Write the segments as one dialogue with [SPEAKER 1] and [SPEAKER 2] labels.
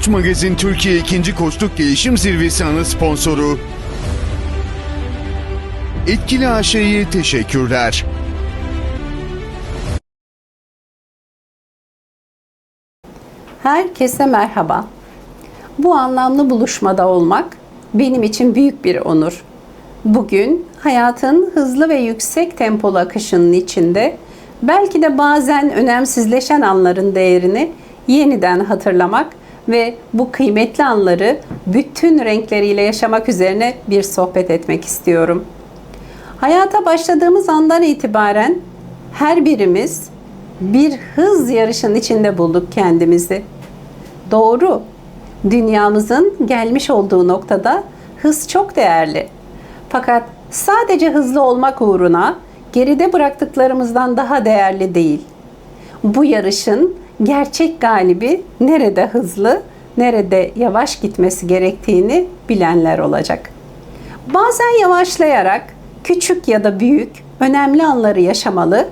[SPEAKER 1] Koç Magazin Türkiye 2. Koçluk Gelişim Zirvesi ana sponsoru Etkili AŞ'ye teşekkürler.
[SPEAKER 2] Herkese merhaba. Bu anlamlı buluşmada olmak benim için büyük bir onur. Bugün hayatın hızlı ve yüksek tempolu akışının içinde belki de bazen önemsizleşen anların değerini yeniden hatırlamak ve bu kıymetli anları bütün renkleriyle yaşamak üzerine bir sohbet etmek istiyorum. Hayata başladığımız andan itibaren her birimiz bir hız yarışının içinde bulduk kendimizi. Doğru. Dünyamızın gelmiş olduğu noktada hız çok değerli. Fakat sadece hızlı olmak uğruna geride bıraktıklarımızdan daha değerli değil. Bu yarışın gerçek galibi nerede hızlı, nerede yavaş gitmesi gerektiğini bilenler olacak. Bazen yavaşlayarak küçük ya da büyük önemli anları yaşamalı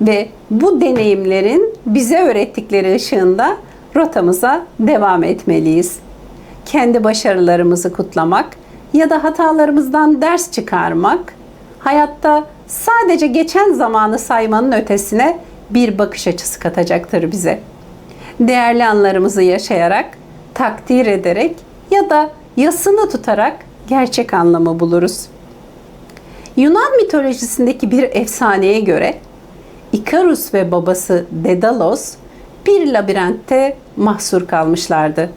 [SPEAKER 2] ve bu deneyimlerin bize öğrettikleri ışığında rotamıza devam etmeliyiz. Kendi başarılarımızı kutlamak ya da hatalarımızdan ders çıkarmak, hayatta sadece geçen zamanı saymanın ötesine bir bakış açısı katacaktır bize. Değerli anlarımızı yaşayarak, takdir ederek ya da yasını tutarak gerçek anlamı buluruz. Yunan mitolojisindeki bir efsaneye göre Ikarus ve babası Dedalos bir labirentte mahsur kalmışlardı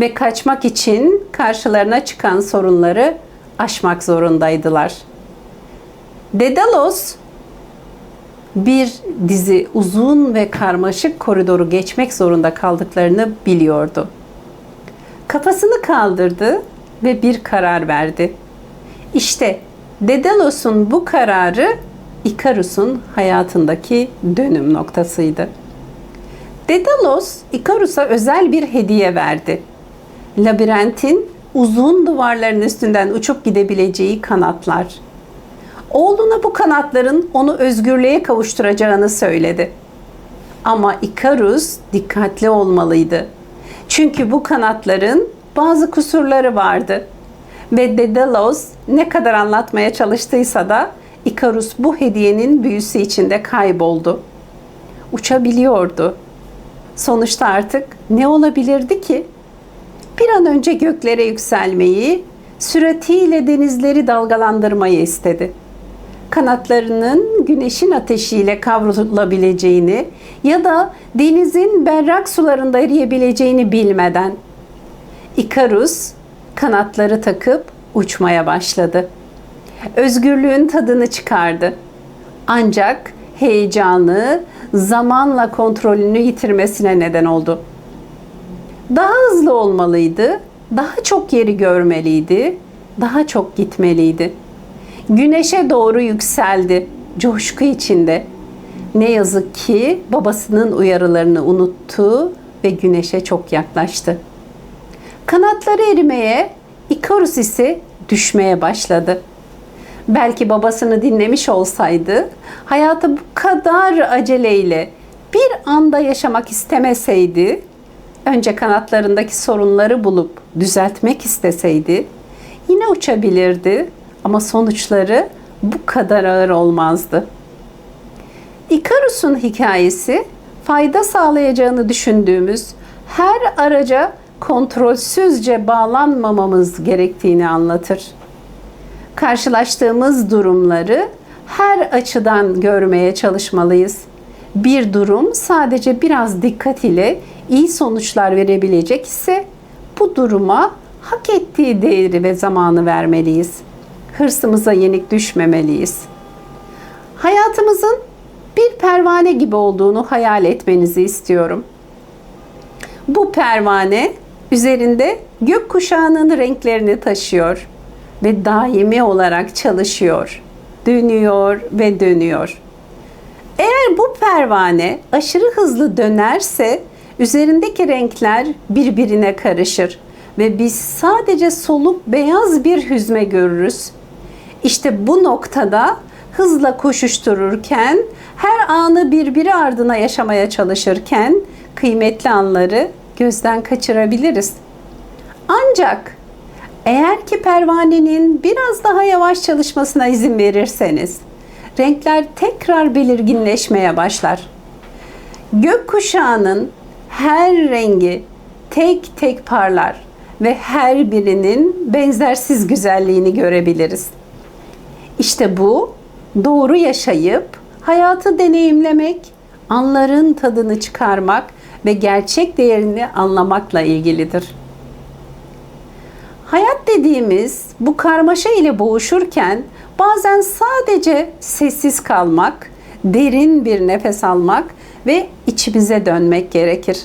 [SPEAKER 2] ve kaçmak için karşılarına çıkan sorunları aşmak zorundaydılar. Dedalos bir dizi uzun ve karmaşık koridoru geçmek zorunda kaldıklarını biliyordu. Kafasını kaldırdı ve bir karar verdi. İşte Dedalos'un bu kararı Ikarus'un hayatındaki dönüm noktasıydı. Dedalos, Ikarus'a özel bir hediye verdi. Labirentin uzun duvarların üstünden uçup gidebileceği kanatlar. Oğluna bu kanatların onu özgürlüğe kavuşturacağını söyledi. Ama Ikarus dikkatli olmalıydı. Çünkü bu kanatların bazı kusurları vardı. Ve Dedalos ne kadar anlatmaya çalıştıysa da Ikarus bu hediyenin büyüsü içinde kayboldu. Uçabiliyordu. Sonuçta artık ne olabilirdi ki? Bir an önce göklere yükselmeyi, süratiyle denizleri dalgalandırmayı istedi. Kanatlarının güneşin ateşiyle kavrulabileceğini ya da denizin berrak sularında eriyebileceğini bilmeden Ikarus kanatları takıp uçmaya başladı. Özgürlüğün tadını çıkardı. Ancak heyecanı zamanla kontrolünü yitirmesine neden oldu. Daha hızlı olmalıydı, daha çok yeri görmeliydi, daha çok gitmeliydi. Güneşe doğru yükseldi, coşku içinde. Ne yazık ki babasının uyarılarını unuttu ve güneşe çok yaklaştı. Kanatları erimeye, Ikarus ise düşmeye başladı. Belki babasını dinlemiş olsaydı, hayatı bu kadar aceleyle bir anda yaşamak istemeseydi, önce kanatlarındaki sorunları bulup düzeltmek isteseydi, yine uçabilirdi ama sonuçları bu kadar ağır olmazdı. Ikarus'un hikayesi fayda sağlayacağını düşündüğümüz her araca kontrolsüzce bağlanmamamız gerektiğini anlatır. Karşılaştığımız durumları her açıdan görmeye çalışmalıyız. Bir durum sadece biraz dikkat ile iyi sonuçlar verebilecek ise bu duruma hak ettiği değeri ve zamanı vermeliyiz. Hırsımıza yenik düşmemeliyiz. Hayatımızın bir pervane gibi olduğunu hayal etmenizi istiyorum. Bu pervane üzerinde gökkuşağının renklerini taşıyor ve daimi olarak çalışıyor. Dönüyor ve dönüyor. Eğer bu pervane aşırı hızlı dönerse üzerindeki renkler birbirine karışır ve biz sadece soluk beyaz bir hüzme görürüz. İşte bu noktada hızla koşuştururken, her anı birbiri ardına yaşamaya çalışırken kıymetli anları gözden kaçırabiliriz. Ancak eğer ki pervanenin biraz daha yavaş çalışmasına izin verirseniz renkler tekrar belirginleşmeye başlar. Gökkuşağının her rengi tek tek parlar ve her birinin benzersiz güzelliğini görebiliriz. İşte bu doğru yaşayıp hayatı deneyimlemek, anların tadını çıkarmak ve gerçek değerini anlamakla ilgilidir. Hayat dediğimiz bu karmaşa ile boğuşurken bazen sadece sessiz kalmak, derin bir nefes almak ve içimize dönmek gerekir.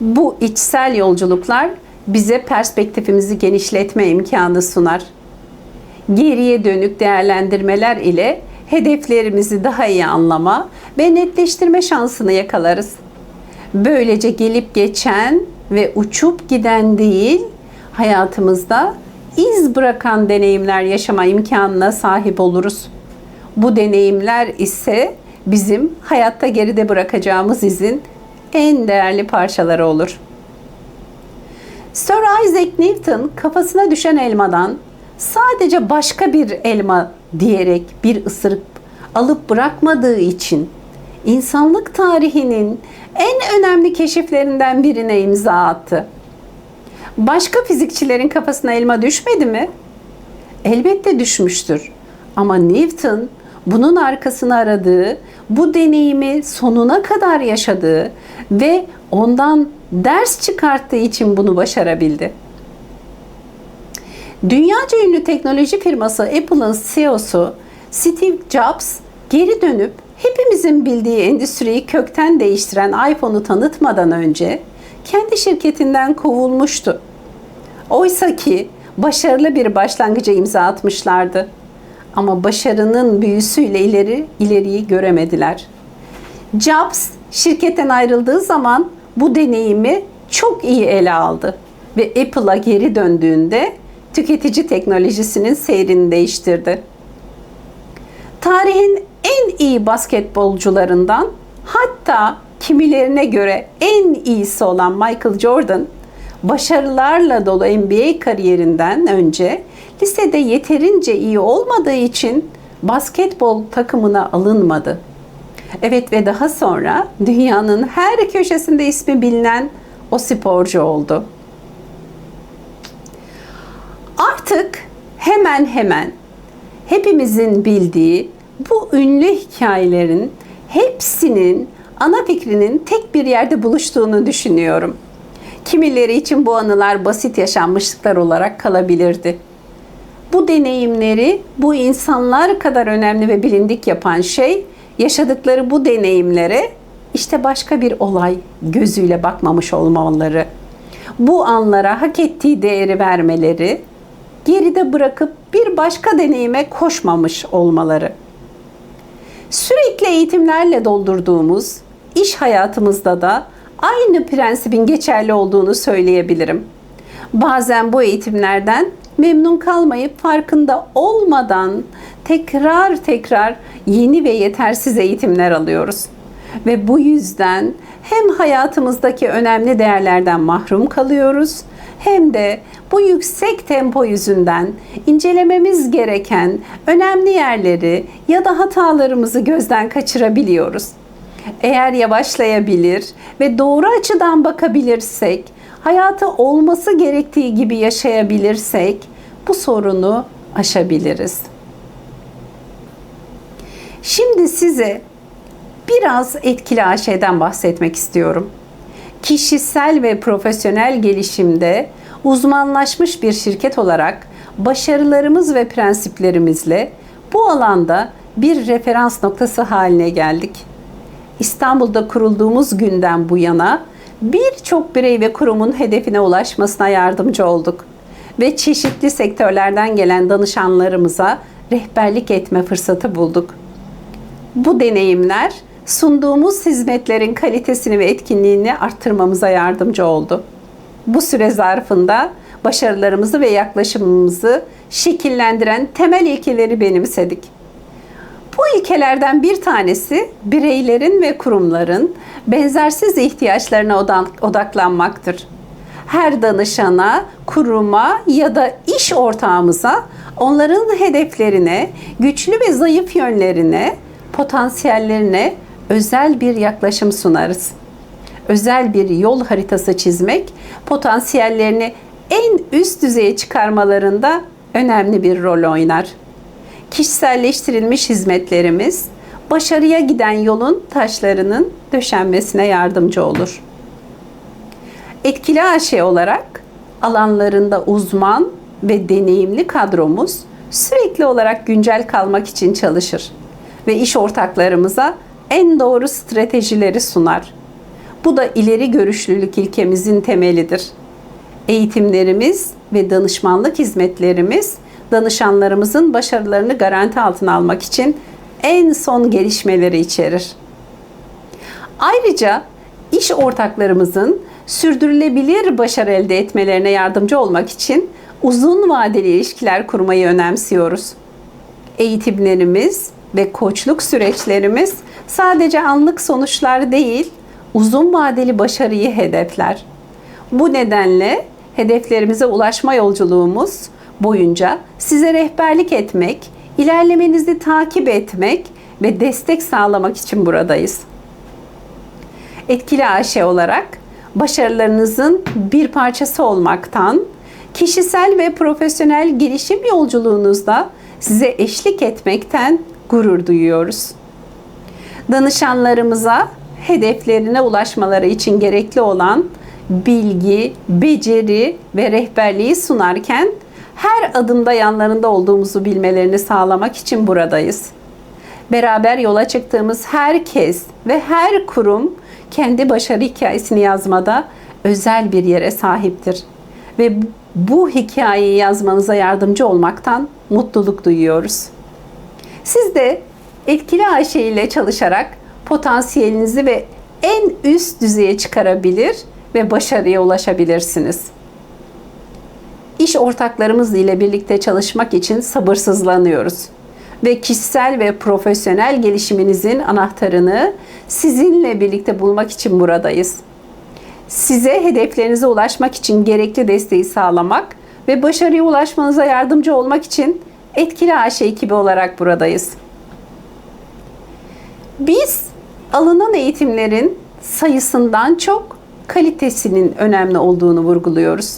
[SPEAKER 2] Bu içsel yolculuklar bize perspektifimizi genişletme imkanı sunar. Geriye dönük değerlendirmeler ile hedeflerimizi daha iyi anlama ve netleştirme şansını yakalarız. Böylece gelip geçen ve uçup giden değil, hayatımızda iz bırakan deneyimler yaşama imkanına sahip oluruz. Bu deneyimler ise bizim hayatta geride bırakacağımız izin en değerli parçaları olur. Sir Isaac Newton kafasına düşen elmadan sadece başka bir elma diyerek bir ısırık alıp bırakmadığı için insanlık tarihinin en önemli keşiflerinden birine imza attı. Başka fizikçilerin kafasına elma düşmedi mi? Elbette düşmüştür. Ama Newton bunun arkasını aradığı, bu deneyimi sonuna kadar yaşadığı ve ondan ders çıkarttığı için bunu başarabildi. Dünyaca ünlü teknoloji firması Apple'ın CEO'su Steve Jobs geri dönüp hepimizin bildiği endüstriyi kökten değiştiren iPhone'u tanıtmadan önce kendi şirketinden kovulmuştu. Oysa ki başarılı bir başlangıca imza atmışlardı. Ama başarının büyüsüyle ileri ileriyi göremediler. Jobs şirketten ayrıldığı zaman bu deneyimi çok iyi ele aldı ve Apple'a geri döndüğünde tüketici teknolojisinin seyrini değiştirdi. Tarihin en iyi basketbolcularından hatta kimilerine göre en iyisi olan Michael Jordan başarılarla dolu NBA kariyerinden önce lisede yeterince iyi olmadığı için basketbol takımına alınmadı. Evet ve daha sonra dünyanın her köşesinde ismi bilinen o sporcu oldu. Artık hemen hemen hepimizin bildiği bu ünlü hikayelerin hepsinin ana fikrinin tek bir yerde buluştuğunu düşünüyorum. Kimileri için bu anılar basit yaşanmışlıklar olarak kalabilirdi. Bu deneyimleri bu insanlar kadar önemli ve bilindik yapan şey yaşadıkları bu deneyimlere işte başka bir olay gözüyle bakmamış olmaları. Bu anlara hak ettiği değeri vermeleri, geride bırakıp bir başka deneyime koşmamış olmaları. Sürekli eğitimlerle doldurduğumuz iş hayatımızda da aynı prensibin geçerli olduğunu söyleyebilirim. Bazen bu eğitimlerden memnun kalmayıp farkında olmadan tekrar tekrar yeni ve yetersiz eğitimler alıyoruz. Ve bu yüzden hem hayatımızdaki önemli değerlerden mahrum kalıyoruz hem de bu yüksek tempo yüzünden incelememiz gereken önemli yerleri ya da hatalarımızı gözden kaçırabiliyoruz. Eğer yavaşlayabilir ve doğru açıdan bakabilirsek, hayatı olması gerektiği gibi yaşayabilirsek bu sorunu aşabiliriz. Şimdi size biraz etkili AŞ'den bahsetmek istiyorum. Kişisel ve profesyonel gelişimde uzmanlaşmış bir şirket olarak başarılarımız ve prensiplerimizle bu alanda bir referans noktası haline geldik. İstanbul'da kurulduğumuz günden bu yana birçok birey ve kurumun hedefine ulaşmasına yardımcı olduk ve çeşitli sektörlerden gelen danışanlarımıza rehberlik etme fırsatı bulduk. Bu deneyimler sunduğumuz hizmetlerin kalitesini ve etkinliğini arttırmamıza yardımcı oldu. Bu süre zarfında başarılarımızı ve yaklaşımımızı şekillendiren temel ilkeleri benimsedik. Bu ilkelerden bir tanesi bireylerin ve kurumların benzersiz ihtiyaçlarına odak- odaklanmaktır. Her danışana, kuruma ya da iş ortağımıza onların hedeflerine, güçlü ve zayıf yönlerine, potansiyellerine özel bir yaklaşım sunarız. Özel bir yol haritası çizmek, potansiyellerini en üst düzeye çıkarmalarında önemli bir rol oynar kişiselleştirilmiş hizmetlerimiz başarıya giden yolun taşlarının döşenmesine yardımcı olur. Etkili AŞ olarak alanlarında uzman ve deneyimli kadromuz sürekli olarak güncel kalmak için çalışır ve iş ortaklarımıza en doğru stratejileri sunar. Bu da ileri görüşlülük ilkemizin temelidir. Eğitimlerimiz ve danışmanlık hizmetlerimiz danışanlarımızın başarılarını garanti altına almak için en son gelişmeleri içerir. Ayrıca iş ortaklarımızın sürdürülebilir başarı elde etmelerine yardımcı olmak için uzun vadeli ilişkiler kurmayı önemsiyoruz. Eğitimlerimiz ve koçluk süreçlerimiz sadece anlık sonuçlar değil, uzun vadeli başarıyı hedefler. Bu nedenle hedeflerimize ulaşma yolculuğumuz boyunca size rehberlik etmek, ilerlemenizi takip etmek ve destek sağlamak için buradayız. Etkili AŞ olarak başarılarınızın bir parçası olmaktan, kişisel ve profesyonel gelişim yolculuğunuzda size eşlik etmekten gurur duyuyoruz. Danışanlarımıza hedeflerine ulaşmaları için gerekli olan bilgi, beceri ve rehberliği sunarken her adımda yanlarında olduğumuzu bilmelerini sağlamak için buradayız. Beraber yola çıktığımız herkes ve her kurum kendi başarı hikayesini yazmada özel bir yere sahiptir. Ve bu hikayeyi yazmanıza yardımcı olmaktan mutluluk duyuyoruz. Siz de etkili Ayşe ile çalışarak potansiyelinizi ve en üst düzeye çıkarabilir ve başarıya ulaşabilirsiniz. İş ortaklarımız ile birlikte çalışmak için sabırsızlanıyoruz ve kişisel ve profesyonel gelişiminizin anahtarını sizinle birlikte bulmak için buradayız. Size hedeflerinize ulaşmak için gerekli desteği sağlamak ve başarıya ulaşmanıza yardımcı olmak için etkili AŞ ekibi olarak buradayız. Biz alınan eğitimlerin sayısından çok kalitesinin önemli olduğunu vurguluyoruz.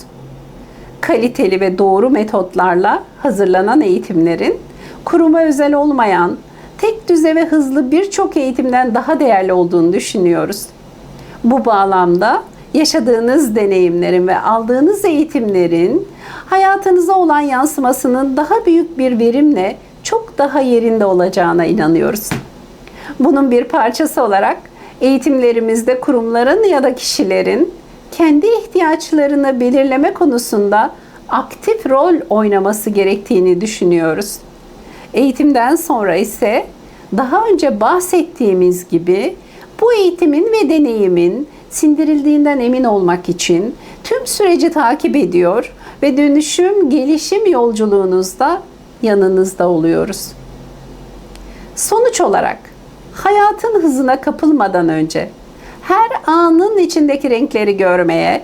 [SPEAKER 2] Kaliteli ve doğru metotlarla hazırlanan eğitimlerin kuruma özel olmayan, tek düze ve hızlı birçok eğitimden daha değerli olduğunu düşünüyoruz. Bu bağlamda yaşadığınız deneyimlerin ve aldığınız eğitimlerin hayatınıza olan yansımasının daha büyük bir verimle çok daha yerinde olacağına inanıyoruz. Bunun bir parçası olarak eğitimlerimizde kurumların ya da kişilerin kendi ihtiyaçlarını belirleme konusunda aktif rol oynaması gerektiğini düşünüyoruz. Eğitimden sonra ise daha önce bahsettiğimiz gibi bu eğitimin ve deneyimin sindirildiğinden emin olmak için tüm süreci takip ediyor ve dönüşüm, gelişim yolculuğunuzda yanınızda oluyoruz. Sonuç olarak hayatın hızına kapılmadan önce her anın içindeki renkleri görmeye,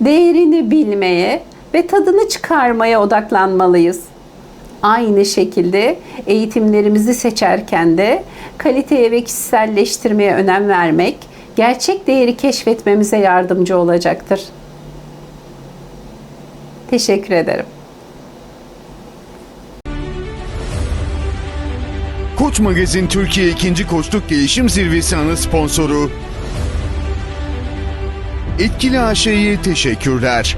[SPEAKER 2] değerini bilmeye ve tadını çıkarmaya odaklanmalıyız. Aynı şekilde eğitimlerimizi seçerken de kaliteye ve kişiselleştirmeye önem vermek gerçek değeri keşfetmemize yardımcı olacaktır. Teşekkür ederim.
[SPEAKER 1] Koç Magazin Türkiye 2. Koçluk Gelişim Zirvesi ana sponsoru Etkili AŞ'ye teşekkürler.